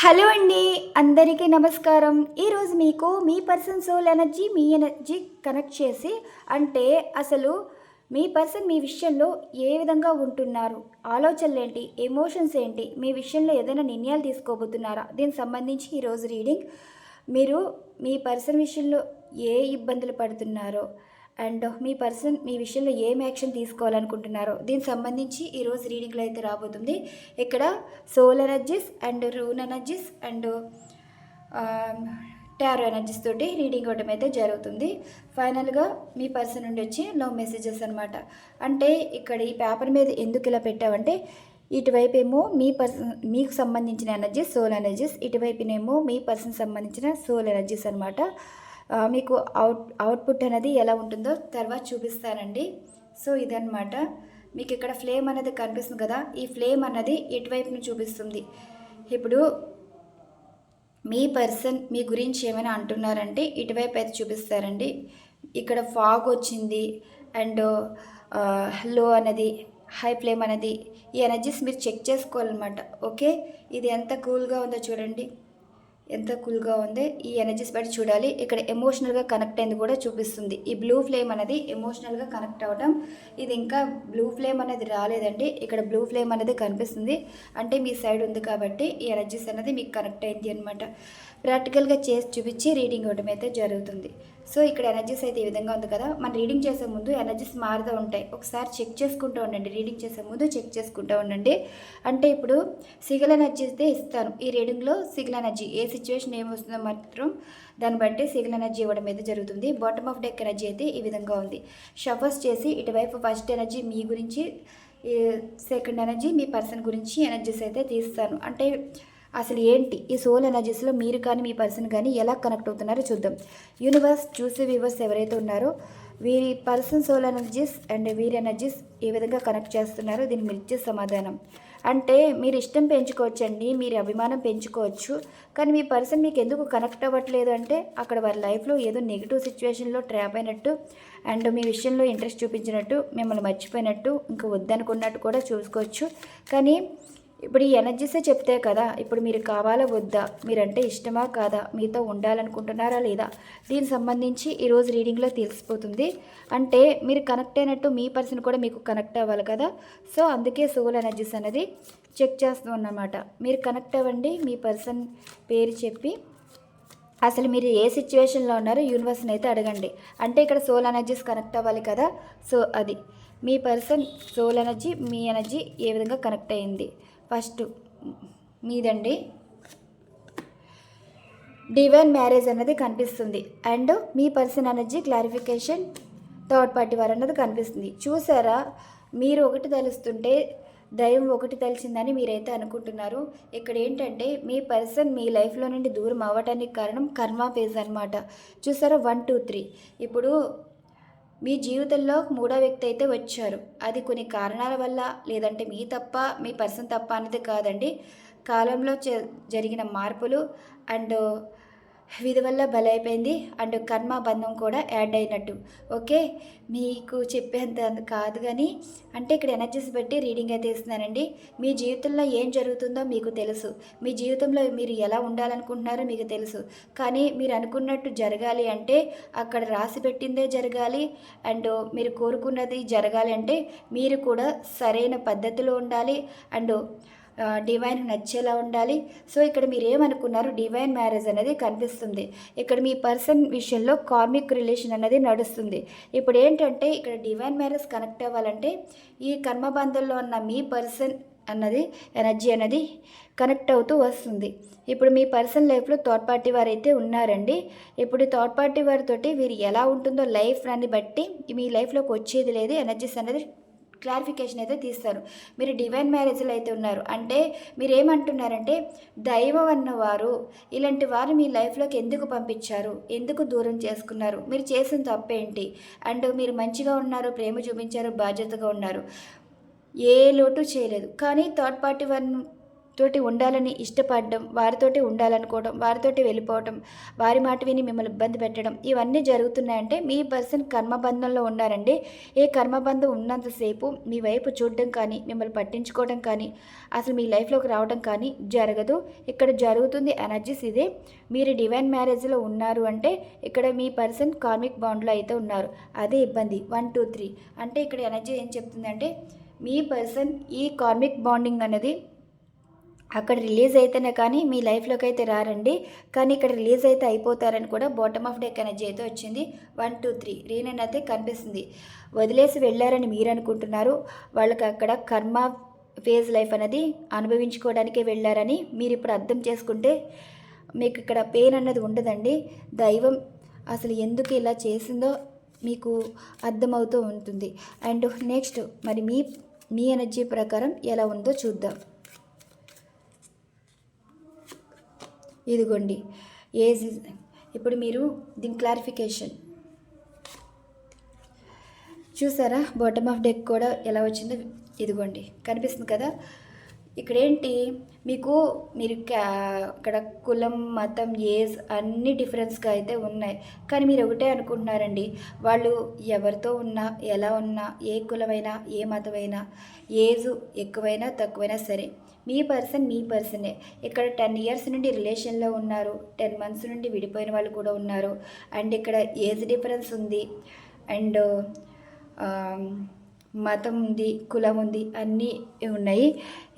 Hello అండి అందరికీ నమస్కారం. ఈరోజు మీకు మీ పర్సన్ సోల్ ఎనర్జీ మీ ఎనర్జీ కనెక్ట్ చేసి అంటే అసలు మీ పర్సన్ మీ విషయంలో ఏ విధంగా ఉంటున్నారు? ఆలోచనలు ఏంటి? ఎమోషన్స్ ఏంటి? మీ విషయంలో ఏదైనా నిర్ణయాలు తీసుకోబోతున్నారా? దీనికి సంబంధించి ఈరోజు రీడింగ్. మీరు మీ పర్సన్ విషయంలో ఏ ఇబ్బందులు పడుతున్నారో అండ్ మీ పర్సన్ మీ విషయంలో ఏం యాక్షన్ తీసుకోవాలనుకుంటున్నారో దీనికి సంబంధించి ఈరోజు రీడింగ్లో అయితే రాబోతుంది. ఇక్కడ soul energies and rune energies and tarot energies తోటి రీడింగ్ ఇవ్వడం అయితే జరుగుతుంది. ఫైనల్గా మీ పర్సన్ నుండి వచ్చి లవ్ మెసేజెస్ అనమాట అంటే ఇక్కడ ఈ పేపర్ మీద ఎందుకు ఇలా పెట్టావంటే ఇటువైపు ఏమో మీ పర్సన్ మీకు సంబంధించిన ఎనర్జీస్ సోల్ ఎనర్జీస్ ఇటువైపునేమో మీ పర్సన్ సంబంధించిన సోల్ ఎనర్జీస్ అనమాట మీకు అవుట్ అవుట్పుట్ అనేది ఎలా ఉంటుందో తర్వాత చూపిస్తానండి. సో ఇదనమాట మీకు ఇక్కడ ఫ్లేమ్ అనేది కనిపిస్తుంది కదా ఈ ఫ్లేమ్ అన్నది ఎటువైపును చూపిస్తుంది. ఇప్పుడు మీ పర్సన్ మీ గురించి ఏమైనా అంటున్నారంటే ఇటువైపు అయితే చూపిస్తారండి. ఇక్కడ ఫాగ్ వచ్చింది అండ్లో అనేది హై ఫ్లేమ్ అనేది ఈ ఎనర్జీస్ మీరు చెక్ చేసుకోవాలన్నమాట. ఓకే ఇది ఎంత కూల్గా ఉందో చూడండి. ఎంత కూల్గా ఉందో ఈ ఎనర్జీస్ బట్టి చూడాలి. ఇక్కడ ఎమోషనల్గా కనెక్ట్ అయింది కూడా చూపిస్తుంది. ఈ బ్లూ ఫ్లేమ్ అనేది ఎమోషనల్గా కనెక్ట్ అవ్వడం ఇది ఇంకా బ్లూ ఫ్లేమ్ అనేది రాలేదండి. ఇక్కడ బ్లూ ఫ్లేమ్ అనేది కనిపిస్తుంది. అంటే మీ సైడ్ ఉంది కాబట్టి ఈ ఎనర్జీస్ అనేది మీకు కనెక్ట్ అయింది అనమాట ప్రాక్టికల్గా చేసి చూపించి రీడింగ్ ఇవ్వడం అయితే జరుగుతుంది. సో ఇక్కడ ఎనర్జీస్ అయితే ఈ విధంగా ఉంది కదా. మనం రీడింగ్ చేసే ముందు ఎనర్జీస్ మారుతూ ఉంటాయి. ఒకసారి చెక్ చేసుకుంటూ ఉండండి. రీడింగ్ చేసే ముందు చెక్ చేసుకుంటూ ఉండండి. అంటే ఇప్పుడు సిగల్ ఎనర్జీ అయితే ఇస్తాను. ఈ రీడింగ్లో సిగల్ ఎనర్జీ ఏ సిచ్యువేషన్ ఏం వస్తుందో మాత్రం దాన్ని బట్టి సిగల్ ఎనర్జీ ఇవ్వడం అయితే జరుగుతుంది. బాటమ్ ఆఫ్ డెక్ ఎనర్జీ అయితే ఈ విధంగా ఉంది. షఫర్స్ చేసి ఇటువైపు ఫస్ట్ ఎనర్జీ మీ గురించి సెకండ్ ఎనర్జీ మీ పర్సన్ గురించి ఎనర్జీస్ అయితే తీస్తాను. అంటే అసలు ఏంటి? ఈ సోల్ ఎనర్జీస్లో మీరు కానీ మీ పర్సన్ కానీ ఎలా కనెక్ట్ అవుతున్నారో చూద్దాం. యూనివర్స్ చూసే వ్యూవర్స్ ఎవరైతే ఉన్నారో వీరి పర్సన్ సోల్ ఎనర్జీస్ అండ్ వీరి ఎనర్జీస్ ఏ విధంగా కనెక్ట్ చేస్తున్నారో దీన్ని మీరు ఇచ్చే సమాధానం. అంటే మీరు ఇష్టం పెంచుకోవచ్చండి మీరు అభిమానం పెంచుకోవచ్చు కానీ మీ పర్సన్ మీకు ఎందుకు కనెక్ట్ అవ్వట్లేదు అంటే అక్కడ వారి లైఫ్లో ఏదో నెగిటివ్ సిచ్యువేషన్లో ట్రాప్ అయినట్టు అండ్ మీ విషయంలో ఇంట్రెస్ట్ చూపించినట్టు మిమ్మల్ని మర్చిపోయినట్టు ఇంకా వద్దనుకున్నట్టు కూడా చూసుకోవచ్చు. కానీ ఇప్పుడు ఈ ఎనర్జీసే చెప్తే కదా ఇప్పుడు మీరు కావాలా వద్దా మీరంటే ఇష్టమా కాదా మీతో ఉండాలనుకుంటున్నారా లేదా దీనికి సంబంధించి ఈరోజు రీడింగ్లో తెలిసిపోతుంది. అంటే మీరు కనెక్ట్ అయినట్టు మీ పర్సన్ కూడా మీకు కనెక్ట్ అవ్వాలి కదా. సో అందుకే సోల్ ఎనర్జీస్ అనేది చెక్ చేస్తున్నాం అన్నమాట. మీరు కనెక్ట్ అవ్వండి మీ పర్సన్ పేరు చెప్పి. అసలు మీరు ఏ సిచ్యువేషన్లో ఉన్నారో యూనివర్స్ని అయితే అడగండి. అంటే ఇక్కడ సోల్ ఎనర్జీస్ కనెక్ట్ అవ్వాలి కదా. సో అది. మీ పర్సన్ సోల్ ఎనర్జీ మీ ఎనర్జీ ఏ విధంగా కనెక్ట్ అయింది. ఫస్ట్ మీదండి. డివైన్ మ్యారేజ్ అన్నది కనిపిస్తుంది. And me person energy clarification third party వారు అన్నది కనిపిస్తుంది. చూసారా? మీరు ఒకటి తలుస్తుంటే దైవం ఒకటి తెలిసిందని మీరైతే అనుకుంటున్నారు. ఇక్కడ ఏంటంటే మీ పర్సన్ మీ లైఫ్లో నుండి దూరం అవ్వటానికి కారణం కర్మ పేజ్ అనమాట చూసారా? One two three. ఇప్పుడు మీ జీవితంలో మూడో వ్యక్తి అయితే వచ్చారు. అది కొన్ని కారణాల వల్ల లేదంటే మీ తప్ప మీ పర్సన్ తప్ప అనేది కాదండి. కాలంలో జరిగిన మార్పులు అండ్ వీధి వల్ల బలైపోయింది అండ్ కర్మ బంధం కూడా యాడ్ అయినట్టు. ఓకే? మీకు చెప్పేంత కాదు కానీ అంటే ఇక్కడ ఎనర్జీస్ బట్టి రీడింగ్ అయితే ఇస్తున్నానండి. మీ జీవితంలో ఏం జరుగుతుందో మీకు తెలుసు. మీ జీవితంలో మీరు ఎలా ఉండాలనుకుంటున్నారో మీకు తెలుసు. కానీ మీరు అనుకున్నట్టు జరగాలి అంటే అక్కడ రాసి పెట్టిందే జరగాలి అండ్ మీరు కోరుకున్నది జరగాలి అంటే మీరు కూడా సరైన పద్ధతిలో ఉండాలి అండ్ డివైన్ నచ్చేలా ఉండాలి. సో ఇక్కడ మీరు ఏమనుకున్నారు డివైన్ మ్యారేజ్ అనేది కనిపిస్తుంది. ఇక్కడ మీ పర్సన్ విషయంలో కార్మిక్ రిలేషన్ అనేది నడుస్తుంది. ఇప్పుడు ఏంటంటే ఇక్కడ డివైన్ మ్యారేజ్ కనెక్ట్ అవ్వాలంటే ఈ కర్మబంధంలో ఉన్న మీ పర్సన్ అన్నది ఎనర్జీ అనేది కనెక్ట్ అవుతూ వస్తుంది. ఇప్పుడు మీ పర్సన్ లైఫ్లో థర్డ్ పార్టీ వారు అయితే ఉన్నారండి. ఇప్పుడు థర్డ్ పార్టీ వారితోటి వీరు ఎలా ఉంటుందో లైఫ్ అని బట్టి మీ లైఫ్లోకి వచ్చేది లేదు ఎనర్జీస్ అనేది క్లారిఫికేషన్ అయితే తీస్తారు. మీరు డివైన్ మ్యారేజ్లో అయితే ఉన్నారు. అంటే మీరు ఏమంటున్నారంటే దైవం అన్నవారు ఇలాంటి వారు మీ లైఫ్లోకి ఎందుకు పంపించారు? ఎందుకు దూరం చేసుకున్నారు? మీరు చేసిన తప్పేంటి? అండ్ మీరు మంచిగా ఉన్నారు ప్రేమ చూపించారు బాధ్యతగా ఉన్నారు. ఏ లోటు చేయలేదు. కానీ థర్డ్ పార్టీ వన్ తోటి ఉండాలని ఇష్టపడడం వారితోటి ఉండాలనుకోవడం వారితోటి వెళ్ళిపోవడం వారి మాట విని మిమ్మల్ని ఇబ్బంది పెట్టడం ఇవన్నీ జరుగుతున్నాయంటే మీ పర్సన్ కర్మబంధంలో ఉన్నారండి. ఏ కర్మబంధం ఉన్నంతసేపు మీ వైపు చూడడం కానీ మిమ్మల్ని పట్టించుకోవడం కానీ అసలు మీ లైఫ్లోకి రావడం కానీ జరగదు. ఇక్కడ జరుగుతుంది ఎనర్జీస్ ఇదే. మీరు డివైన్ మ్యారేజ్లో ఉన్నారు అంటే ఇక్కడ మీ పర్సన్ కార్మిక్ బాండ్లో అయితే ఉన్నారు. అదే ఇబ్బంది. One two three. అంటే ఇక్కడ ఎనర్జీ ఏం చెప్తుందంటే మీ పర్సన్ ఈ కార్మిక్ బాండింగ్ అనేది అక్కడ రిలీజ్ అయితేనే కానీ మీ లైఫ్లోకి అయితే రారండి. కానీ ఇక్కడ రిలీజ్ అయితే అయిపోతారని కూడా బాటమ్ ఆఫ్ డెక్ ఎనర్జీ అయితే వచ్చింది. వన్ టూ త్రీ రీనన్ అయితే కనిపిస్తుంది. వదిలేసి వెళ్ళారని మీరు అనుకుంటున్నారు. వాళ్ళకి అక్కడ కర్మ ఫేజ్ లైఫ్ అనేది అనుభవించుకోవడానికే వెళ్ళారని మీరు ఇప్పుడు అర్థం చేసుకుంటే మీకు ఇక్కడ పెయిన్ అన్నది ఉండదండి. దైవం అసలు ఎందుకు ఇలా చేసిందో మీకు అర్థమవుతూ ఉంటుంది. అండ్ నెక్స్ట్ మరి మీ మీ ఎనర్జీ ప్రకారం ఎలా ఉందో చూద్దాం. ఇదిగోండి. ఏజ్ ఇప్పుడు మీరు దీని క్లారిఫికేషన్. చూసారా? బాటమ్ ఆఫ్ డెక్ కూడా ఎలా వచ్చిందో ఇదిగోండి. కనిపిస్తుంది కదా? ఇక్కడ ఏంటి మీకు మీరు క్యా ఇక్కడ కులం మతం ఏజ్ అన్ని డిఫరెన్స్గా అయితే ఉన్నాయి. కానీ మీరు ఒకటే అనుకుంటున్నారండి. వాళ్ళు ఎవరితో ఉన్నా ఎలా ఉన్నా ఏ కులమైనా ఏ మతమైనా ఏజ్ ఎక్కువైనా తక్కువైనా సరే మీ పర్సన్ మీ పర్సనే. ఇక్కడ టెన్ ఇయర్స్ నుండి రిలేషన్లో ఉన్నారు. టెన్ మంత్స్ నుండి విడిపోయిన వాళ్ళు కూడా ఉన్నారు. అండ్ ఇక్కడ ఏజ్ డిఫరెన్స్ ఉంది. అండ్ మతం ఉంది కులం ఉంది అన్నీ ఉన్నాయి.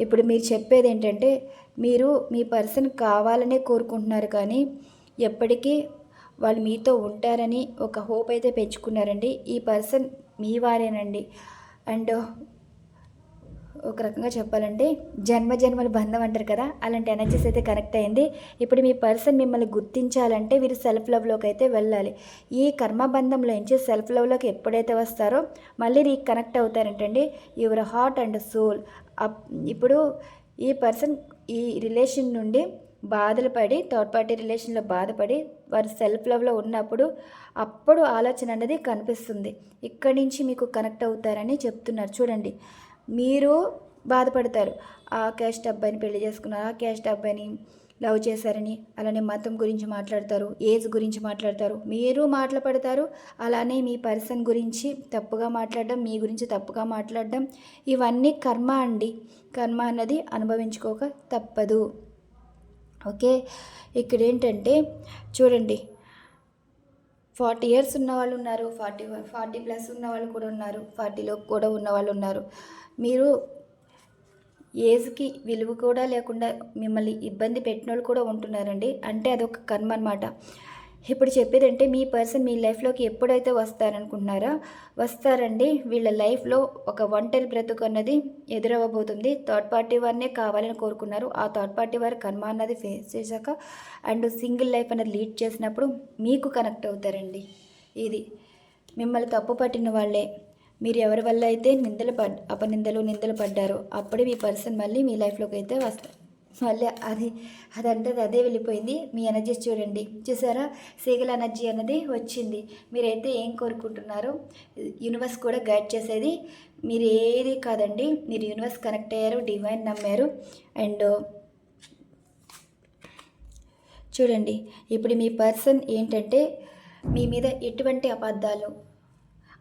ఇప్పుడు మీరు చెప్పేది ఏంటంటే మీరు మీ పర్సన్ కావాలనే కోరుకుంటున్నారు కానీ ఎప్పటికీ వాళ్ళు మీతో ఉంటారని ఒక హోప్ అయితే పెంచుకున్నారండి. ఈ పర్సన్ మీ వారేనండి. అండ్ ఒక రకంగా చెప్పాలంటే జన్మ జన్మల బంధం అంటారు కదా అలాంటి ఎనర్జీస్ అయితే కనెక్ట్ అయింది. ఇప్పుడు మీ పర్సన్ మిమ్మల్ని గుర్తించాలంటే వీరు సెల్ఫ్ లవ్లోకి అయితే వెళ్ళాలి. ఈ కర్మ బంధంలో నుంచి సెల్ఫ్ లవ్లోకి ఎప్పుడైతే వస్తారో మళ్ళీ రీకనెక్ట్ అవుతారంటండి. యువర్ హార్ట్ అండ్ సోల్ ఇప్పుడు ఈ పర్సన్ ఈ రిలేషన్ నుండి బాధలు పడి థర్డ్ పార్టీ రిలేషన్లో బాధపడి వారు సెల్ఫ్ లవ్లో ఉన్నప్పుడు అప్పుడు ఆలోచన అనేది కనిపిస్తుంది. ఇక్కడి నుంచి మీకు కనెక్ట్ అవుతారని చెప్తున్నారు. చూడండి. మీరు బాధపడతారు. ఆ క్యాస్ట్ అబ్బాయిని పెళ్ళి చేసుకున్నారు. ఆ క్యాస్ట్ అబ్బాయిని లవ్ చేశారని అలానే మతం గురించి మాట్లాడతారు. ఏజ్ గురించి మాట్లాడతారు. మీరు మాట్లాడతారు అలానే మీ పర్సన్ గురించి తప్పుగా మాట్లాడడం మీ గురించి తప్పుగా మాట్లాడడం ఇవన్నీ కర్మ అండి. కర్మ అన్నది అనుభవించుకోక తప్పదు. ఓకే? ఇక్కడ ఏంటంటే చూడండి. ఫార్టీ ఇయర్స్ ఉన్న వాళ్ళు ఉన్నారు. ఫార్టీ ఫార్టీ ప్లస్ ఉన్న వాళ్ళు కూడా ఉన్నారు. ఫార్టీలో కూడా ఉన్న వాళ్ళు ఉన్నారు. మీరు ఏజ్కి విలువ కూడా లేకుండా మిమ్మల్ని ఇబ్బంది పెట్టిన వాళ్ళు కూడా ఉంటున్నారండి. అంటే అదొక కర్మ అనమాట ఇప్పుడు చెప్పేదంటే మీ పర్సన్ మీ లైఫ్లోకి ఎప్పుడైతే వస్తారనుకుంటున్నారో వస్తారండి. వీళ్ళ లైఫ్లో ఒక ఒంటరి బ్రతుకు అన్నది ఎదురవ్వబోతుంది. థర్డ్ పార్టీ వారినే కావాలని కోరుకున్నారు. ఆ థర్డ్ పార్టీ వారి కర్మ అన్నది ఫేస్ చేశాక అండ్ సింగిల్ లైఫ్ అన్నది లీడ్ చేసినప్పుడు మీకు కనెక్ట్ అవుతారండి. ఇది మిమ్మల్ని తప్పు పట్టిన వాళ్ళే. మీరు ఎవరి వల్ల అయితే నిందలు పడ్ అపనిందలు నిందలు పడ్డారో అప్పుడే మీ పర్సన్ మళ్ళీ మీ లైఫ్లోకి అయితే వస్తారు మళ్ళీ అది అదంటే అదే వెళ్ళిపోయింది. మీ ఎనర్జీస్ చూడండి. చూసారా? సీగల ఎనర్జీ అనేది వచ్చింది. మీరైతే ఏం కోరుకుంటున్నారో యూనివర్స్ కూడా గైడ్ చేసేది మీరు ఏది కాదండి. మీరు యూనివర్స్ కనెక్ట్ అయ్యారు డివైన్ నమ్మారు. అండ్ చూడండి ఇప్పుడు మీ పర్సన్ ఏంటంటే మీ మీద ఎటువంటి అబద్ధాలు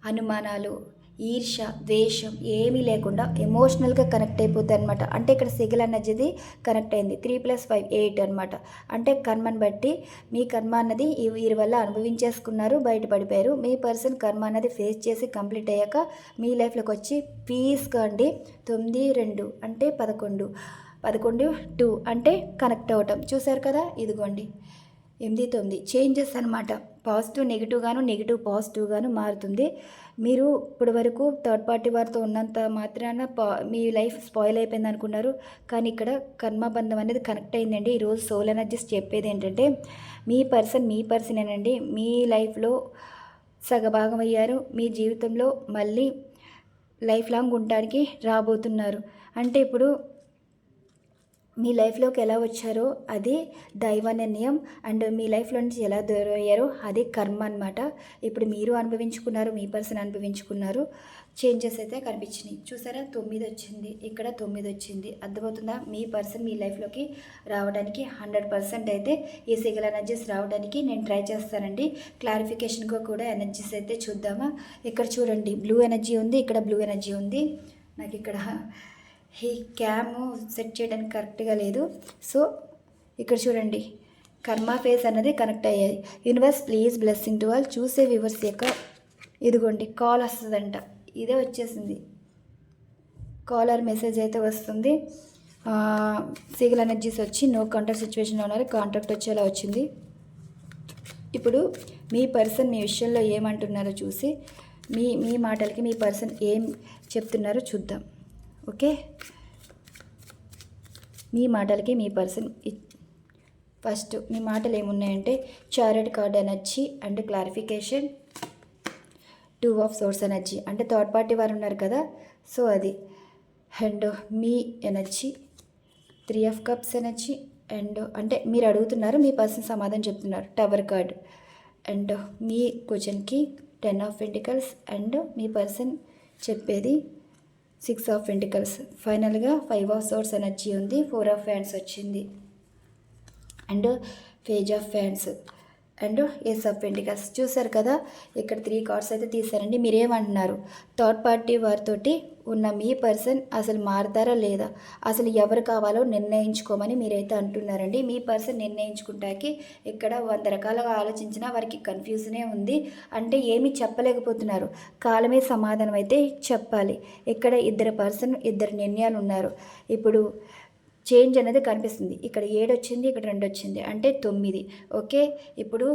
అనుమానాలు ఈర్ష ద్వేషం ఏమీ లేకుండా ఎమోషనల్గా కనెక్ట్ అయిపోతుంది అనమాట అంటే ఇక్కడ సిగల్ అన్నది కనెక్ట్ అయింది. త్రీ ప్లస్ ఫైవ్ ఎయిట్ అనమాట అంటే కర్మని బట్టి మీ కర్మ అన్నది ఈ వీరి వల్ల అనుభవించేసుకున్నారు బయటపడిపోయారు. మీ పర్సన్ కర్మ అన్నది ఫేస్ చేసి కంప్లీట్ అయ్యాక మీ లైఫ్లోకి వచ్చి పీస్గా అండి తొమ్మిది రెండు అంటే పదకొండు పదకొండు టూ అంటే కనెక్ట్ అవ్వటం. చూసారు కదా? ఇదిగోండి. ఎనిమిది తొమ్మిది. చేంజెస్ అనమాట పాజిటివ్ నెగిటివ్గాను నెగిటివ్ పాజిటివ్గాను మారుతుంది. మీరు ఇప్పటి వరకు థర్డ్ పార్టీ వారితో ఉన్నంత మాత్రాన మీ లైఫ్ స్పాయిల్ అయిపోయింది అనుకున్నారు. కానీ ఇక్కడ కర్మబంధం అనేది కనెక్ట్ అయిందండి. ఈరోజు సోల్ ఎనర్జీస్ చెప్పేది ఏంటంటే మీ పర్సన్ మీ పర్సనేనండి మీ లైఫ్లో సగభాగం అయ్యారు. మీ జీవితంలో మళ్ళీ లైఫ్ లాంగ్ ఉండడానికి రాబోతున్నారు. అంటే ఇప్పుడు మీ లైఫ్లోకి ఎలా వచ్చారో అది దైవ నిర్ణయం అండ్ మీ లైఫ్లో నుంచి ఎలా దూరం అయ్యారో అది కర్మ అనమాట ఇప్పుడు మీరు అనుభవించుకున్నారు మీ పర్సన్ అనుభవించుకున్నారు. చేంజెస్ అయితే కనిపించినాయి. చూసారా? తొమ్మిది వచ్చింది. ఇక్కడ తొమ్మిది వచ్చింది. అర్థమవుతుందా? మీ పర్సన్ మీ లైఫ్లోకి రావడానికి హండ్రెడ్ పర్సెంట్ అయితే ఈ సిగల్ ఎనర్జీస్ రావడానికి నేను ట్రై చేస్తానండి. క్లారిఫికేషన్గా కూడా ఎనర్జీస్ అయితే చూద్దామా? ఇక్కడ చూడండి. బ్లూ ఎనర్జీ ఉంది ఇక్కడ బ్లూ ఎనర్జీ ఉంది. నాకు ఇక్కడ ఈ క్యామ్ సెట్ చేయడానికి కరెక్ట్గా లేదు. సో ఇక్కడ చూడండి. కర్మ ఫేస్ అన్నది కనెక్ట్ అయ్యాయి. యూనివర్స్ ప్లీజ్ బ్లెస్సింగ్ టు వాళ్ళు చూసే వివర్స్ యొక్క ఇదిగోండి కాల్ వస్తుందంట. ఇదే వచ్చేసింది. కాలర్ మెసేజ్ అయితే వస్తుంది. సీగల్ ఎనర్జీస్ వచ్చి నో కాంటాక్ట్ సిచ్యువేషన్లో ఉన్నారు కాంటాక్ట్ వచ్చేలా వచ్చింది. ఇప్పుడు మీ పర్సన్ మీ విషయంలో ఏమంటున్నారో చూసి మీ మీ మాటలకి మీ పర్సన్ ఏం చెప్తున్నారో చూద్దాం. ఓకే? మీ మాటలకి మీ పర్సన్ ఫస్ట్ మీ మాటలు ఏమున్నాయంటే chariot card energy and clarification. Two of swords energy. అంటే థర్డ్ పార్టీ వారు ఉన్నారు కదా సో అది. And me energy three of cups energy and అంటే మీరు అడుగుతున్నారు మీ పర్సన్ సమాధానం చెప్తున్నారు టవర్ కార్డ్. అండ్ మీ క్వశ్చన్కి టెన్ ఆఫ్ వెంటికల్స్ అండ్ మీ పర్సన్ చెప్పేది సిక్స్ ఆఫ్ వెంటికల్స్ ఫైనల్గా ఫైవ్ ఆఫ్ సోర్స్ ఎనర్జీ ఉంది ఫోర్ ఆఫ్ ఫ్యాన్స్ వచ్చింది. అండ్ పేజ్ ఆఫ్ ఫ్యాన్స్. అండ్ ఎస్ ఆఫ్ వెంటికల్స్ చూసారు కదా ఇక్కడ త్రీ కార్డ్స్ అయితే తీసారండి మీరేమంటున్నారు? థర్డ్ పార్టీ వారితోటి ఉన్న మీ పర్సన్ అసలు మారుతారా లేదా? అసలు ఎవరు కావాలో నిర్ణయించుకోమని మీరైతే అంటున్నారండి. మీ పర్సన్ నిర్ణయించుకుంటాకి ఇక్కడ వంద రకాలుగా ఆలోచించినా వారికి కన్ఫ్యూజనే ఉంది. అంటే ఏమీ చెప్పలేకపోతున్నారు. కాలమే సమాధానం అయితే చెప్పాలి. ఇక్కడ ఇద్దరు పర్సన్ ఇద్దరు నిర్ణయాలు ఉన్నారు. ఇప్పుడు చేంజ్ అనేది కనిపిస్తుంది. ఇక్కడ ఏడు వచ్చింది ఇక్కడ రెండు వచ్చింది అంటే తొమ్మిది. ఓకే? ఇప్పుడు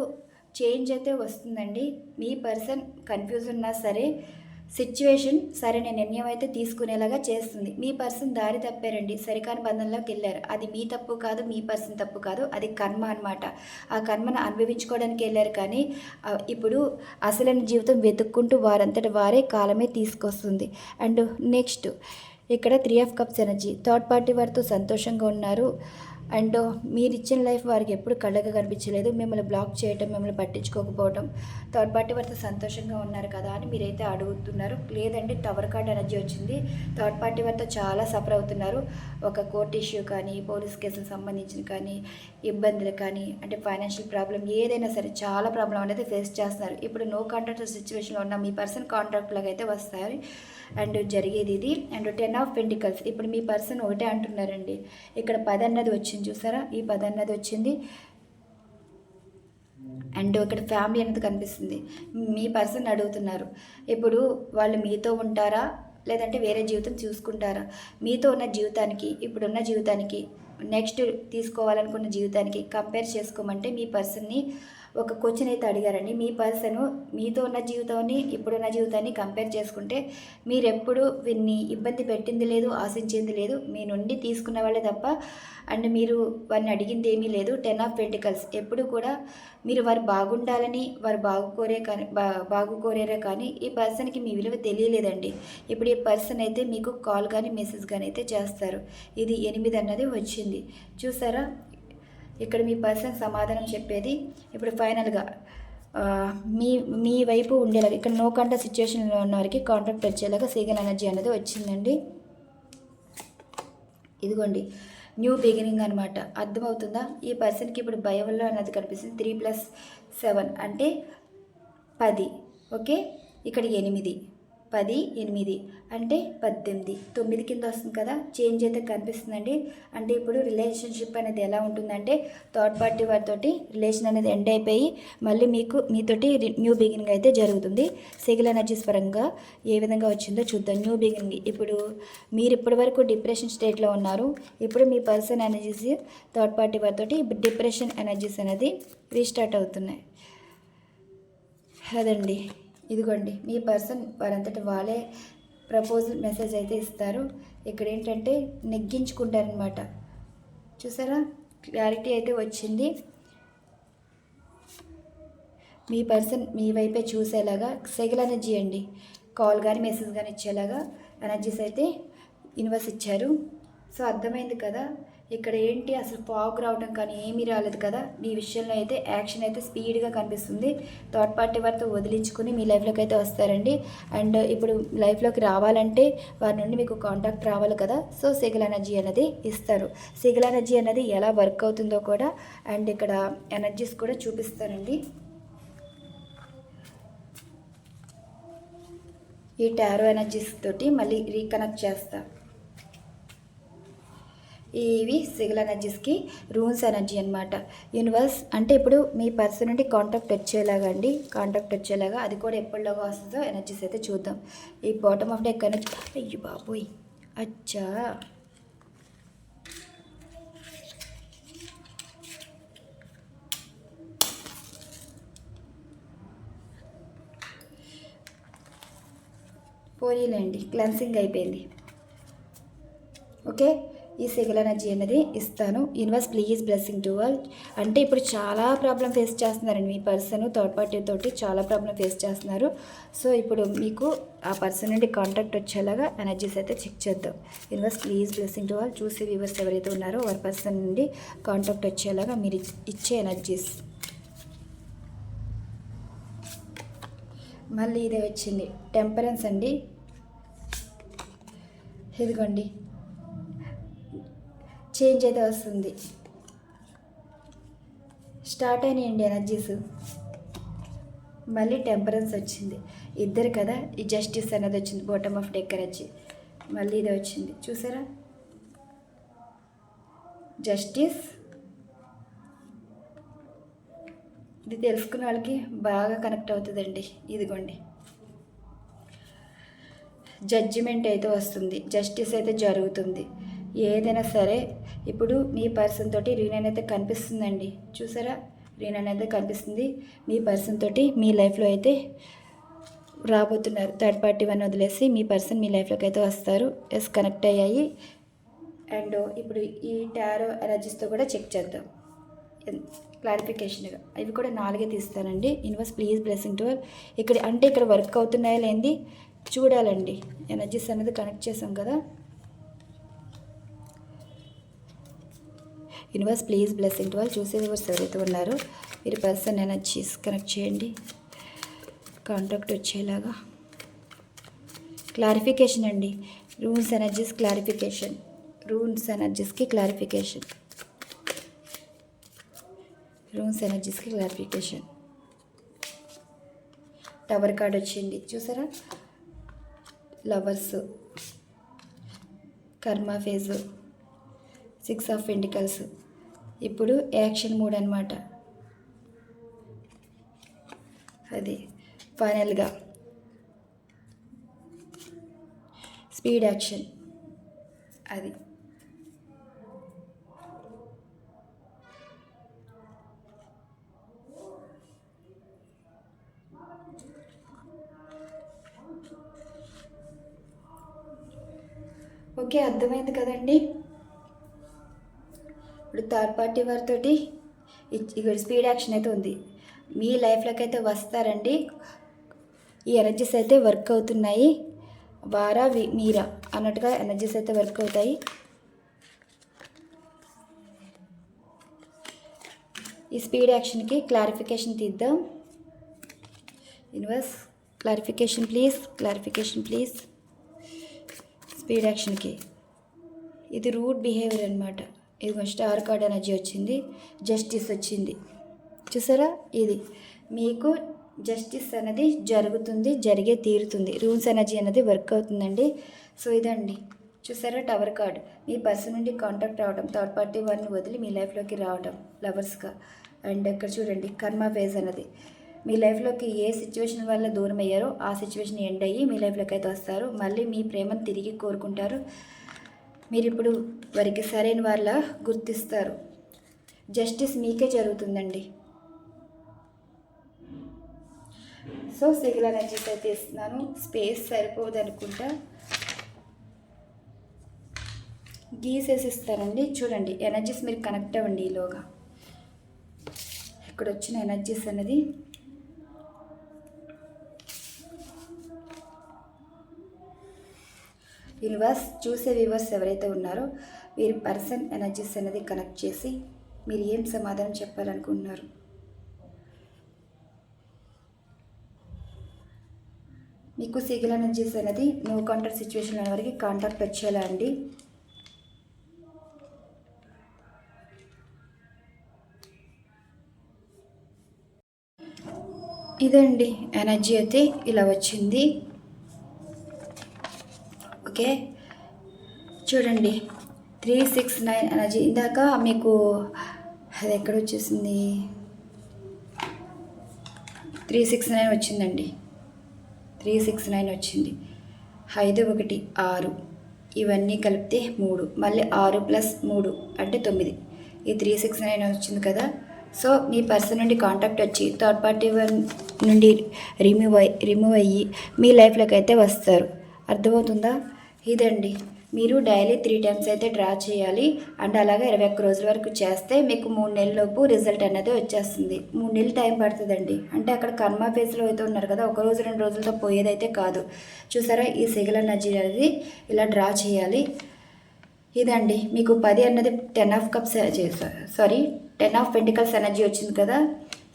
చేంజ్ అయితే వస్తుందండి. మీ పర్సన్ కన్ఫ్యూజ్ ఉన్నా సరే సిచ్యువేషన్ సరైన నిర్ణయం అయితే తీసుకునేలాగా చేస్తుంది. మీ పర్సన్ దారి తప్పారండి. సరికాని బంధంలోకి వెళ్ళారు. అది మీ తప్పు కాదు మీ పర్సన్ తప్పు కాదు. అది కర్మ అనమాట ఆ కర్మను అనుభవించుకోవడానికి వెళ్ళారు కానీ ఇప్పుడు అసలైన జీవితం వెతుక్కుంటూ వారంతట వారే కాలమే తీసుకొస్తుంది. అండ్ నెక్స్ట్ ఇక్కడ three of cups energy. Third party వారితో సంతోషంగా ఉన్నారు. అండ్ మీరు ఇచ్చిన లైఫ్ వారికి ఎప్పుడు కళ్ళగా కనిపించలేదు. మిమ్మల్ని బ్లాక్ చేయటం మిమ్మల్ని పట్టించుకోకపోవటం థర్డ్ పార్టీ వారితో సంతోషంగా ఉన్నారు కదా అని మీరైతే అడుగుతున్నారు. లేదండి టవర్ కార్డ్ ఎనర్జీ వచ్చింది. థర్డ్ పార్టీ వారితో చాలా సఫర్ అవుతున్నారు. ఒక కోర్ట్ ఇష్యూ కానీ పోలీస్ కేసులకు సంబంధించిన కానీ ఇబ్బందులు కానీ అంటే ఫైనాన్షియల్ ప్రాబ్లం ఏదైనా సరే చాలా ప్రాబ్లం అనేది ఫేస్ చేస్తున్నారు. ఇప్పుడు నో కాంట్రాక్ట్ సిచ్యువేషన్లో ఉన్న మీ పర్సన్ కాంట్రాక్ట్ లాగా అయితే వస్తారు అండ్ జరిగేది ఇది. And ten of pentacles. ఇప్పుడు మీ పర్సన్ ఒకటే అంటున్నారండి. ఇక్కడ పది అన్నది వచ్చింది చూసారా? ఈ పది అన్నది వచ్చింది. అండ్ ఇక్కడ ఫ్యామిలీ అనేది కనిపిస్తుంది. మీ పర్సన్ అడుగుతున్నారు. ఇప్పుడు వాళ్ళు మీతో ఉంటారా? లేదంటే వేరే జీవితం చూసుకుంటారా? మీతో ఉన్న జీవితానికి ఇప్పుడున్న జీవితానికి నెక్స్ట్ తీసుకోవాలనుకున్న జీవితానికి కంపేర్ చేసుకోమంటే మీ పర్సన్ని ఒక క్వశ్చన్ అయితే అడిగారండి. మీ పర్సన్ మీతో ఉన్న జీవితాన్ని ఇప్పుడున్న జీవితాన్ని కంపేర్ చేసుకుంటే మీరెప్పుడు వీన్ని ఇబ్బంది పెట్టింది లేదు ఆశించింది లేదు మీ నుండి తీసుకున్న వాళ్ళే తప్ప అండ్ మీరు వారిని అడిగింది ఏమీ లేదు. టెన్ ఆఫ్ పెంటికల్స్ ఎప్పుడు కూడా మీరు వారు బాగుండాలని వారు బాగుకోరే కానీ బా బాగుకోరేరే కానీ ఈ పర్సన్కి మీ విలువ తెలియలేదండి. ఇప్పుడు ఈ పర్సన్ అయితే మీకు కాల్ కానీ మెసేజ్ కానీ అయితే చేస్తారు. ఇది ఎనిమిది అన్నది వచ్చింది. చూసారా? ఇక్కడ మీ పర్సన్ సమాధానం చెప్పేది ఇప్పుడు ఫైనల్గా మీ మీ వైపు ఉండేలాగా ఇక్కడ నో కాంటాక్ట్ సిచ్యువేషన్లో ఉన్న వారికి కాంటాక్ట్ వచ్చేలాగా సీగల్ ఎనర్జీ అనేది వచ్చిందండి. ఇదిగోండి న్యూ బిగినింగ్ అనమాట అర్థమవుతుందా? ఈ పర్సన్కి ఇప్పుడు భయంలో అనేది కనిపిస్తుంది త్రీ ప్లస్ సెవెన్ అంటే పది ఓకే ఇక్కడ ఎనిమిది. పది ఎనిమిది అంటే పద్దెనిమిది. తొమ్మిది కింద వస్తుంది కదా చేంజ్ అయితే కనిపిస్తుందండి. అంటే ఇప్పుడు రిలేషన్షిప్ అనేది ఎలా ఉంటుందంటే థర్డ్ పార్టీ వారితోటి రిలేషన్ అనేది ఎండ్ అయిపోయి మళ్ళీ మీకు మీతోటి రి- న్యూ బిగినింగ్ అయితే జరుగుతుంది. సిగిల్ ఎనర్జీస్ పరంగా ఏ విధంగా వచ్చిందో చూద్దాం. న్యూ బిగినింగ్ ఇప్పుడు మీరు ఇప్పటి వరకు డిప్రెషన్ స్టేట్లో ఉన్నారు. ఇప్పుడు మీ పర్సన్ ఎనర్జీస్ థర్డ్ పార్టీ వారితోటి డిప్రెషన్ ఎనర్జీస్ అనేది రీస్టార్ట్ అవుతున్నాయి. అదండి. ఇదిగోండి మీ పర్సన్ వారంతటి వాళ్ళే ప్రపోజల్ మెసేజ్ అయితే ఇస్తారు. ఇక్కడ ఏంటంటే నెగ్గించుకుంటారనమాట. చూసారా? క్లారిటీ అయితే వచ్చింది. మీ పర్సన్ మీ వైపే చూసేలాగా సెగల్ ఎనర్జీ అండి. కాల్ కానీ మెసేజ్ కానీ ఇచ్చేలాగా ఎనర్జీస్ అయితే యూనివర్స్ ఇచ్చారు. సో అర్థమైంది కదా? ఇక్కడ ఏంటి అసలు ఫాగ్ రావడం కానీ ఏమీ రాలేదు కదా? ఈ విషయంలో అయితే యాక్షన్ అయితే స్పీడ్గా కనిపిస్తుంది. థర్డ్ పార్టీ వారితో వదిలించుకుని మీ లైఫ్లోకి అయితే వస్తారండి. అండ్ ఇప్పుడు లైఫ్లోకి రావాలంటే వారి నుండి మీకు కాంటాక్ట్ రావాలి కదా? సో సిగల్ ఎనర్జీ అనేది ఇస్తారు. సిగల్ ఎనర్జీ అనేది ఎలా వర్క్ అవుతుందో కూడా అండ్ ఇక్కడ ఎనర్జీస్ కూడా చూపిస్తారండి. ఈ టారో ఎనర్జీస్ తోటి మళ్ళీ రీకనెక్ట్ చేస్తాను ఇవి సిగల్ ఎనర్జీస్కి రూన్స్ ఎనర్జీ అనమాట యూనివర్స్ అంటే ఇప్పుడు మీ పర్సన్ నుండి కాంటాక్ట్ వచ్చేలాగా అండి. కాంటాక్ట్ వచ్చేలాగా అది కూడా ఎప్పటిలోగా వస్తుందో ఎనర్జీస్ అయితే చూద్దాం. ఈ బాటమ్ ఆఫ్ డెక్ ఎనర్జీ అయ్యో బాబోయ్. అచ్చా. పోనీలేండి క్లెన్సింగ్ అయిపోయింది. ఓకే? ఈ సిగల్ ఎనర్జీ అనేది ఇస్తాను. యూనివర్స్ ప్లీజ్ బ్లెస్సింగ్ టు వల్ అంటే ఇప్పుడు చాలా ప్రాబ్లం ఫేస్ చేస్తున్నారండి మీ పర్సన్ థర్డ్ పార్టీ తోటి చాలా ప్రాబ్లం ఫేస్ చేస్తున్నారు. సో ఇప్పుడు మీకు ఆ పర్సన్ నుండి కాంటాక్ట్ వచ్చేలాగా ఎనర్జీస్ అయితే చెక్ చేద్దాం. Universe please blessing to all చూసి వ్యూవర్స్ ఎవరైతే ఉన్నారో వారి పర్సన్ నుండి కాంటాక్ట్ వచ్చేలాగా మీరు ఇచ్చే ఎనర్జీస్ మళ్ళీ ఇదే వచ్చింది. టెంపరెన్స్ అండి. ఇదిగోండి. చేంజ్ అయితే వస్తుంది. స్టార్ట్ అయినాయండి ఎనర్జీస్ మళ్ళీ టెంపరెన్స్ వచ్చింది. ఇద్దరు కదా ఈ జస్టిస్ అనేది వచ్చింది బాటమ్ ఆఫ్ డెక్ ఎనర్జీ మళ్ళీ ఇది వచ్చింది. చూసారా? జస్టిస్ ఇది తెలుసుకున్న వాళ్ళకి బాగా కనెక్ట్ అవుతుందండి. ఇదిగోండి. జడ్జిమెంట్ అయితే వస్తుంది. జస్టిస్ అయితే జరుగుతుంది. ఏదైనా సరే ఇప్పుడు మీ పర్సన్ తోటి రీనైన్ అయితే కనిపిస్తుందండి. చూసారా? రీన్ అయితే కనిపిస్తుంది. మీ పర్సన్ తోటి మీ లైఫ్లో అయితే రాబోతున్నారు. థర్డ్ పార్టీ వన్ వదిలేసి మీ పర్సన్ మీ లైఫ్లోకి అయితే వస్తారు. ఎస్ కనెక్ట్ అయ్యాయి. అండ్ ఇప్పుడు ఈ టారో ఎనర్జీస్తో కూడా చెక్ చేద్దాం. క్లారిఫికేషన్గా ఇవి కూడా నాలుగే తీస్తానండి. ఇన్వర్స్ ప్లీజ్ బ్లెస్సింగ్ టు ఇక్కడ అంటే ఇక్కడ వర్క్ అవుతున్నాయా లేనిది చూడాలండి. ఎనర్జీస్ అనేది కనెక్ట్ చేసాం కదా. యూనివర్స్ ప్లీజ్ బ్లెస్సింగ్ టు వాళ్ళు చూసే వ్యూవర్స్ ఎవరైతే ఉన్నారో మీరు పర్సన్ ఎనర్జీస్ కనెక్ట్ చేయండి. కాంటాక్ట్ వచ్చేలాగా. క్లారిఫికేషన్ అండి. Runes energies clarification. రూన్స్ ఎనర్జీస్కి క్లారిఫికేషన్. రూన్స్ ఎనర్జీస్కి క్లారిఫికేషన్. టవర్ కార్డ్ వచ్చింది. చూసారా? Lovers. Karma phase. Six of pentacles ఇప్పుడు యాక్షన్ మూడ్ అనమాట అది ఫైనల్గా. Speed action. అది. ఓకే అర్థమైంది కదండి? ఇప్పుడు థర్డ్ పార్టీ వారితోటి ఇక్కడ స్పీడ్ యాక్షన్ అయితే ఉంది. మీ లైఫ్లోకి అయితే వస్తారండి. ఈ ఎనర్జీస్ అయితే వర్క్ అవుతున్నాయి. వారా మీరా అన్నట్టుగా ఎనర్జీస్ అయితే వర్క్ అవుతాయి. ఈ స్పీడ్ యాక్షన్కి క్లారిఫికేషన్ తీద్దాం. Universe clarification please clarification please speed యాక్షన్కి ఇది రూట్ బిహేవియర్ అనమాట ఇది స్టార్ కార్డ్ ఎనర్జీ వచ్చింది జస్టిస్ వచ్చింది. చూసారా? ఇది. మీకు జస్టిస్ అనేది జరుగుతుంది జరిగే తీరుతుంది. రూల్స్ ఎనర్జీ అనేది వర్క్ అవుతుందండి. సో ఇదండి. చూసారా? Tower card. మీ పర్సన్ నుండి కాంటాక్ట్ రావడం థర్డ్ పార్టీ వారిని వదిలి మీ లైఫ్లోకి రావడం లవర్స్గా. అండ్ ఇక్కడ చూడండి కర్మ ఫేజ్ అనేది. మీ లైఫ్లోకి ఏ సిచ్యువేషన్ వల్ల దూరం అయ్యారో ఆ సిచ్యువేషన్ ఎండ్ అయ్యి మీ లైఫ్లోకి అయితే వస్తారు. మళ్ళీ మీ ప్రేమను తిరిగి కోరుకుంటారు. మీరు ఇప్పుడు వారికి సరైన వాళ్ళ గుర్తిస్తారు. జస్టిస్ మీకే జరుగుతుందండి. సో సిగిల్ ఎనర్జీస్ అయితే ఇస్తున్నాను. స్పేస్ సరిపోదు అనుకుంటా గీసేసి ఇస్తానండి చూడండి ఎనర్జీస్ మీరు కనెక్ట్ అవ్వండి ఈలోగా. ఇక్కడ వచ్చిన ఎనర్జీస్ అనేది యూనివర్స్ చూసే వ్యూవర్స్ ఎవరైతే ఉన్నారో మీరు పర్సన్ ఎనర్జీస్ అనేది కనెక్ట్ చేసి మీరు ఏం సమాధానం చెప్పాలనుకుంటున్నారు? మీకు సిగిల్ ఎనర్జీస్ అనేది నో కాంటాక్ట్ సిచ్యువేషన్ అనే వరకు కాంటాక్ట్ వచ్చేలా అండి. ఇదండి ఎనర్జీ అయితే ఇలా వచ్చింది. ఓకే. చూడండి. త్రీ సిక్స్ నైన్ ఎనర్జీ ఇందాక మీకు అది ఎక్కడ వచ్చేసింది? త్రీ సిక్స్ నైన్ వచ్చిందండి. త్రీ సిక్స్ నైన్ వచ్చింది. ఐదు ఒకటి ఆరు. ఇవన్నీ కలిపితే మూడు. మళ్ళీ ఆరు ప్లస్ మూడు అంటే తొమ్మిది. ఈ త్రీ సిక్స్ నైన్ వచ్చింది కదా. సో మీ పర్సన్ నుండి కాంటాక్ట్ వచ్చి థర్డ్ పార్టీ వన్ నుండి రిమూవ్ అయ్యి రిమూవ్ అయ్యి మీ లైఫ్లోకి అయితే వస్తారు. అర్థమవుతుందా? ఇదండి. మీరు డైలీ త్రీ టైమ్స్ అయితే డ్రా చేయాలి. అండ్ అలాగే ఇరవై ఒక్క రోజుల వరకు చేస్తే మీకు మూడు నెలలలోపు రిజల్ట్ అనేది వచ్చేస్తుంది. మూడు నెలలు టైం పడుతుందండి. అంటే అక్కడ కర్మ ఫేస్లో అయితే ఉన్నారు కదా ఒక రోజు రెండు రోజులతో పోయేదైతే కాదు. చూసారా ఈ సిగల ఎనర్జీ అనేది ఇలా డ్రా చేయాలి. ఇదండి. మీకు పది అన్నది ten of cups sorry ten of pentacles energy వచ్చింది కదా.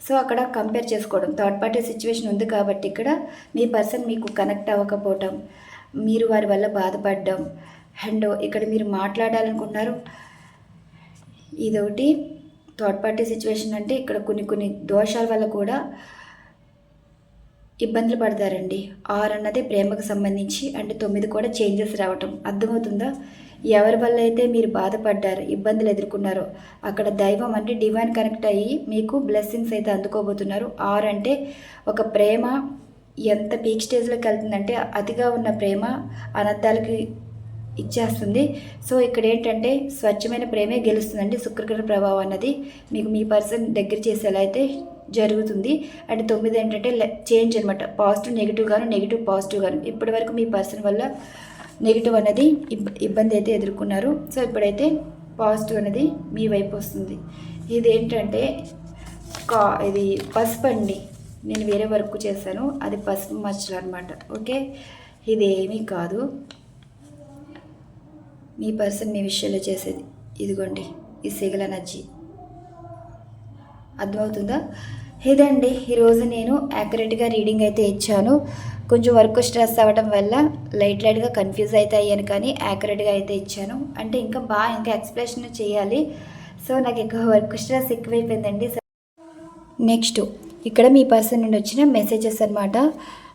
సో అక్కడ కంపేర్ చేసుకోవడం థర్డ్ పార్టీ సిచ్యువేషన్ ఉంది కాబట్టి ఇక్కడ మీ పర్సన్ మీకు కనెక్ట్ అవ్వకపోవటం. మీరు వారి వల్ల బాధపడ్డం. అండ్ ఇక్కడ మీరు మాట్లాడాలనుకున్నారు ఇదొకటి. థర్డ్ పార్టీ సిచ్యువేషన్ అంటే ఇక్కడ కొన్ని కొన్ని దోషాల వల్ల కూడా ఇబ్బందులు పడతారండి. ఆరు అన్నది ప్రేమకు సంబంధించి అంటే తొమ్మిది కూడా చేంజెస్ రావటం. అర్థమవుతుందా? ఎవరి వల్ల అయితే మీరు బాధపడ్డారు ఇబ్బందులు ఎదుర్కొన్నారో అక్కడ దైవం అంటే డివైన్ కనెక్ట్ అయ్యి మీకు బ్లెస్సింగ్స్ అయితే అందుకోబోతున్నారు. ఆరు అంటే ఒక ప్రేమ ఎంత పీక్ స్టేజ్లోకి వెళ్తుందంటే అతిగా ఉన్న ప్రేమ అనర్థాలకి ఇచ్చేస్తుంది. సో ఇక్కడ ఏంటంటే స్వచ్ఛమైన ప్రేమే గెలుస్తుందండి శుక్రగ్రహ ప్రభావం అన్నది. మీకు మీ పర్సన్ దగ్గర చేసేలా అయితే జరుగుతుంది. అండ్ తొమ్మిది ఏంటంటే చేంజ్ అనమాట పాజిటివ్ నెగిటివ్ గాను నెగిటివ్ పాజిటివ్ గాను. ఇప్పటి వరకు మీ పర్సన్ వల్ల నెగిటివ్ అనేది ఇబ్బ ఇబ్బంది అయితే ఎదుర్కొన్నారు. సో ఇప్పుడైతే పాజిటివ్ అనేది మీ వైపు వస్తుంది. ఇది ఏంటంటే కా ఇది పసుపు అండి నేను వేరే వర్క్ చేశాను. అది పసుపు మచ్చలు అనమాట ఓకే? ఇది ఏమీ కాదు. మీ పర్సన్ మీ విషయంలో చేసేది. ఇదిగోండి ఈ సిగల నజ్జి. అర్థమవుతుందా? ఇదండి ఈరోజు నేను యాక్యురేట్గా రీడింగ్ అయితే ఇచ్చాను. కొంచెం వర్క్ స్ట్రెస్ అవ్వడం వల్ల లైట్ లైట్గా కన్ఫ్యూజ్ అయితే అయ్యాను కానీ యాక్యురేట్గా అయితే ఇచ్చాను. అంటే ఇంకా బాగా ఇంకా ఎక్స్ప్లెనేషన్ చేయాలి. సో నాకు ఎక్కువ వర్క్ స్ట్రెస్ ఎక్కువైపోయిందండి. నెక్స్ట్ ఇక్కడ మీ పర్సన్ నుండి వచ్చిన మెసేజెస్ అనమాట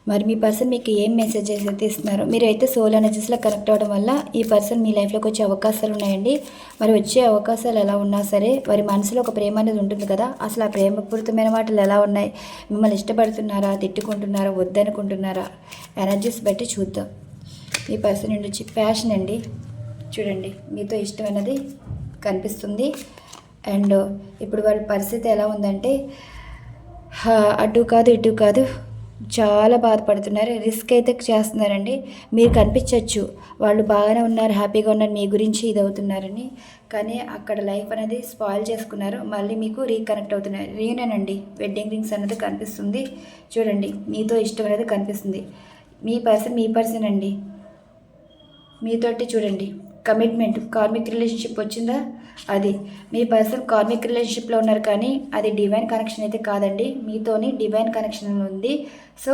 మరి మీ పర్సన్ మీకు ఏం మెసేజెస్ అయితే ఇస్తున్నారు. మీరు అయితే సోల్ ఎనర్జీస్లో కనెక్ట్ అవ్వడం వల్ల ఈ పర్సన్ మీ లైఫ్లోకి వచ్చే అవకాశాలు ఉన్నాయండి. మరి వచ్చే అవకాశాలు ఎలా ఉన్నా సరే వారి మనసులో ఒక ప్రేమ అనేది ఉంటుంది కదా. అసలు ఆ ప్రేమపూరితమైన మాటలు ఎలా ఉన్నాయి? మిమ్మల్ని ఇష్టపడుతున్నారా? తిట్టుకుంటున్నారా? వద్దనుకుంటున్నారా? ఎనర్జీస్ బట్టి చూద్దాం. ఈ పర్సన్ నుండి వచ్చి ప్యాషన్ అండి. చూడండి మీతో ఇష్టమైనది కనిపిస్తుంది. అండ్ ఇప్పుడు వారి పరిస్థితి ఎలా ఉందంటే అటు కాదు ఇటు కాదు. చాలా బాధపడుతున్నారు. రిస్క్ అయితే చేస్తున్నారండి. మీరు కనిపించవచ్చు వాళ్ళు బాగానే ఉన్నారు హ్యాపీగా ఉన్నారు మీ గురించి ఇది అవుతున్నారని కానీ అక్కడ లైఫ్ అనేది స్పాయిల్ చేసుకున్నారు. మళ్ళీ మీకు రీకనెక్ట్ అవుతున్నారు. రీనేనండి. వెడ్డింగ్ రింగ్స్ అనేది కనిపిస్తుంది. చూడండి మీతో ఇష్టం అనేది కనిపిస్తుంది. మీ పర్సన్ మీ పర్సన్ అండి. మీతోటి చూడండి. కమిట్మెంట్ కార్మిక్ రిలేషన్షిప్ వచ్చిందా? అది. మీ పర్సన్ కార్మిక్ రిలేషన్షిప్లో ఉన్నారు కానీ అది డివైన్ కనెక్షన్ అయితే కాదండి. మీతోని డివైన్ కనెక్షన్ ఉంది. సో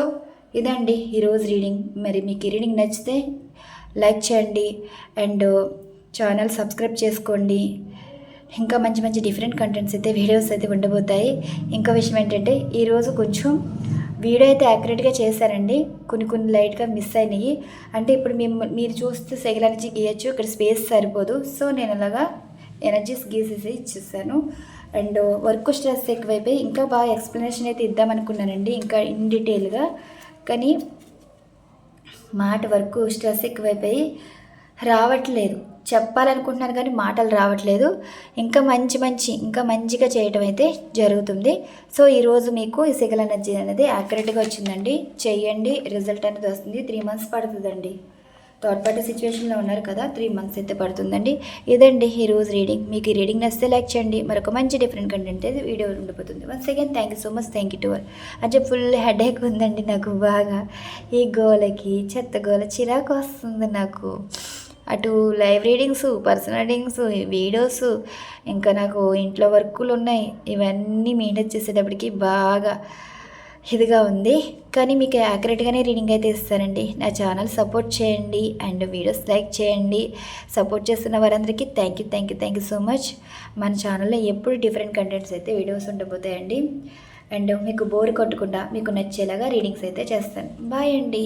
ఇదండి ఈరోజు రీడింగ్ మరి మీకు ఈ రీడింగ్ నచ్చితే లైక్ చేయండి అండ్ ఛానల్ సబ్స్క్రైబ్ చేసుకోండి. ఇంకా మంచి మంచి డిఫరెంట్ కంటెంట్స్ అయితే వీడియోస్ అయితే ఉండబోతాయి. ఇంకా విషయం ఏంటంటే ఈరోజు కొంచెం వీడియో అయితే యాక్యురేట్గా చేశారండి. కొన్ని కొన్ని లైట్గా మిస్ అయినాయి. అంటే ఇప్పుడు మేము మీరు చూస్తే సెగల్ ఎనర్జీ గీయచ్చు ఇక్కడ స్పేస్ సరిపోదు. సో నేను అలాగా ఎనర్జీస్ గీసేసి ఇచ్చేసాను. అండ్ వర్క్ స్ట్రెస్ ఎక్కువైపోయి ఇంకా బాగా ఎక్స్ప్లెనేషన్ అయితే ఇద్దామనుకున్నానండి ఇంకా ఇన్ డీటెయిల్గా కానీ మాట వర్క్ స్ట్రెస్ ఎక్కువైపోయి రావట్లేదు. చెప్పాలనుకుంటున్నాను కానీ మాటలు రావట్లేదు. ఇంకా మంచి మంచి ఇంకా మంచిగా చేయటం అయితే జరుగుతుంది. సో ఈరోజు మీకు ఈ సిగల్ ఎనర్జీ అనేది యాక్యురేట్గా వచ్చిందండి. చేయండి. రిజల్ట్ అనేది వస్తుంది. త్రీ మంత్స్ పడుతుందండి. థర్డ్ పార్టీ సిచ్యువేషన్లో ఉన్నారు కదా త్రీ మంత్స్ అయితే పడుతుందండి. ఇదండి ఈ రోజు రీడింగ్. మీకు ఈ రీడింగ్ నచ్చితే లైక్ చేయండి. మరొక మంచి డిఫరెంట్ కంటెంట్ అయితే వీడియో ఉండిపోతుంది once again thank you so much thank you to all అంటే ఫుల్ హెడేక్ ఉందండి నాకు బాగా. ఈ గోలకి చెత్త గోల చిరాకు వస్తుంది నాకు. అటు live readings personal readings videos ఇంకా నాకు ఇంట్లో వర్కులు ఉన్నాయి. ఇవన్నీ మెయింటైన్ చేసేటప్పటికి బాగా ఇదిగా ఉంది. కానీ మీకు యాక్యురేట్గానే రీడింగ్ అయితే ఇస్తానండి. నా ఛానల్ సపోర్ట్ చేయండి అండ్ వీడియోస్ లైక్ చేయండి. సపోర్ట్ చేస్తున్న వారందరికీ thank you thank you thank you so much. మన ఛానల్లో ఎప్పుడు డిఫరెంట్ కంటెంట్స్ అయితే వీడియోస్ ఉండబోతాయండి. అండ్ మీకు బోర్ కొట్టకుండా మీకు నచ్చేలాగా రీడింగ్స్ అయితే చేస్తాను. బాయ్ అండి.